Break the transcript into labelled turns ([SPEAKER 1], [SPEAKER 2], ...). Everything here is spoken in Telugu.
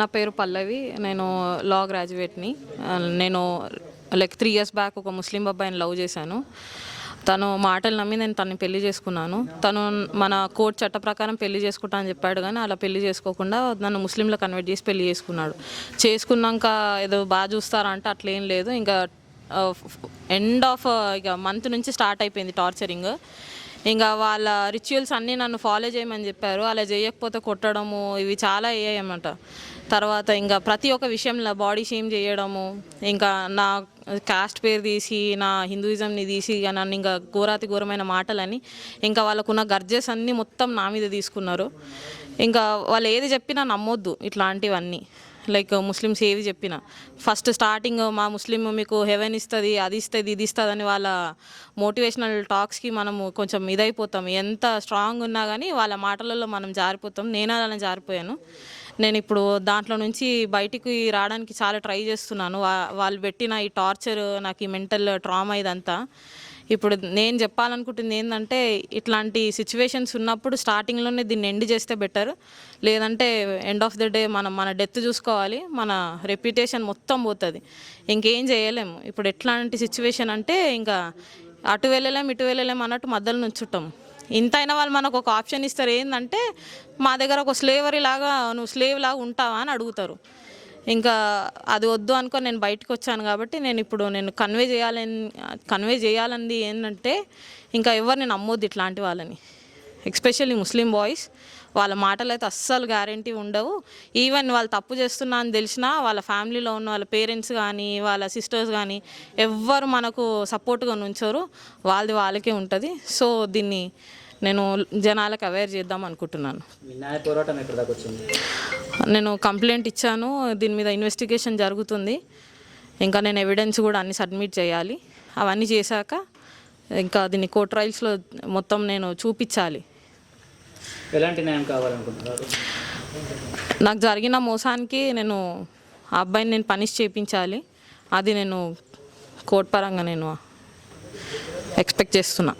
[SPEAKER 1] నా పేరు పల్లవి. నేను లా గ్రాడ్యుయేట్ని నేను లైక్ త్రీ ఇయర్స్ బ్యాక్ ఒక ముస్లిం అబ్బాయిని లవ్ చేశాను. తను మాటలు నమ్మి నేను తనని పెళ్ళి చేసుకున్నాను. తను మన కోర్టు చట్ట ప్రకారం పెళ్ళి చేసుకుంటా అని చెప్పాడు కానీ అలా పెళ్ళి చేసుకోకుండా నన్ను ముస్లింలో కన్వర్ట్ చేసి పెళ్ళి చేసుకున్నాడు. చేసుకున్నాక ఏదో బాగా చూస్తారా అంటే అట్లేం లేదు. ఇంకా ఎండ్ ఆఫ్ ఇక మంత్ నుంచి స్టార్ట్ అయిపోయింది టార్చరింగ్ ఇంకా వాళ్ళ రిచువల్స్ అన్నీ నన్ను ఫాలో చేయమని చెప్పారు. అలా చేయకపోతే కొట్టడము ఇవి చాలా అయ్యాయన్నమాట తర్వాత ఇంకా ప్రతి ఒక్క విషయంలో బాడీ షేమ్ చేయడము ఇంకా నా కాస్ట్ పేరు తీసి నా హిందూయిజంని తీసి నన్ను ఇంకా ఘోరాతి ఘోరమైన మాటలని ఇంకా వాళ్ళకున్న గర్జెస్ అన్నీ మొత్తం నా మీద తీసుకున్నారు. ఇంకా వాళ్ళు ఏది చెప్పినా నమ్మొద్దు ఇట్లాంటివన్నీ. లైక్ ముస్లిమ్స్ ఏది చెప్పిన. ఫస్ట్ స్టార్టింగ్ మా ముస్లిం మీకు హెవెన్ ఇస్తుంది అది ఇస్తుంది ఇది ఇస్తుంది అని వాళ్ళ మోటివేషనల్ టాక్స్కి మనము కొంచెం ఇదైపోతాం. ఎంత స్ట్రాంగ్ ఉన్నా కానీ వాళ్ళ మాటలలో మనం జారిపోతాం. నేను అలా జారిపోయాను. నేను ఇప్పుడు దాంట్లో నుంచి బయటికి రావడానికి చాలా ట్రై చేస్తున్నాను. వా- వాళ్ళు పెట్టిన ఈ టార్చర్ నాకు ఈ మెంటల్ ట్రామా ఇదంతా. ఇప్పుడు నేను చెప్పాలనుకుంటుంది ఏంటంటే ఇట్లాంటి సిచ్యువేషన్స్ ఉన్నప్పుడు స్టార్టింగ్లోనే దీన్ని ఎండ్ చేస్తే బెటర్ లేదంటే ఎండ్ ఆఫ్ ద డే మనం మన డెత్ చూసుకోవాలి మన రెప్యుటేషన్ మొత్తం పోతుంది. ఇంకేం చేయలేము. ఇప్పుడు ఎట్లాంటి సిచ్యువేషన్ అంటే ఇంకా అటు వెళ్ళలేం ఇటు వెళ్ళలేం అన్నట్టు మధ్యలో నుంచుంటాం. ఇంత అయిన వాళ్ళు మనకు ఒక ఆప్షన్ ఇస్తారు ఏంటంటే మా దగ్గర ఒక స్లేవరీ లాగా నువ్వు స్లేవ్ లాగా ఉంటావా అని అడుగుతారు. ఇంకా అది వద్దు అనుకొని నేను బయటకు వచ్చాను కాబట్టి నేను ఇప్పుడు నేను కన్వే చేయాలని కన్వే చేయాలంది ఏంటంటే ఇంకా ఎవరిని నమ్మొద్దు ఇట్లాంటి వాళ్ళని. ఎస్పెషల్లీ ముస్లిం బాయ్స్ వాళ్ళ మాటలు అయితే అస్సలు గ్యారంటీ ఉండవు. ఈవెన్ వాళ్ళు తప్పు చేస్తున్నా అని తెలిసినా వాళ్ళ ఫ్యామిలీలో ఉన్న వాళ్ళ పేరెంట్స్ కానీ వాళ్ళ సిస్టర్స్ కానీ ఎవ్వరు మనకు సపోర్ట్గా నుంచోరు. వాళ్ళది వాళ్ళకే ఉంటుంది. సో దీన్ని నేను జనాలకు అవేర్ చేద్దాం అనుకుంటున్నాను.
[SPEAKER 2] పోరాటం
[SPEAKER 1] నేను కంప్లైంట్ ఇచ్చాను దీని మీద ఇన్వెస్టిగేషన్ జరుగుతుంది. ఇంకా నేను ఎవిడెన్స్ కూడా అన్ని సబ్మిట్ చేయాలి. అవన్నీ చేశాక ఇంకా దీన్ని కోర్ట్ ట్రయల్స్లో మొత్తం నేను చూపించాలి.
[SPEAKER 2] ఎలాంటి న్యాయం కావాలనుకుంటున్నారు?
[SPEAKER 1] నాకు జరిగిన మోసానికి నేను ఆ అబ్బాయిని నేను పనిష్ చేయించాలి అది నేను కోర్ట్ పరంగా నేను ఎక్స్పెక్ట్ చేస్తున్నా.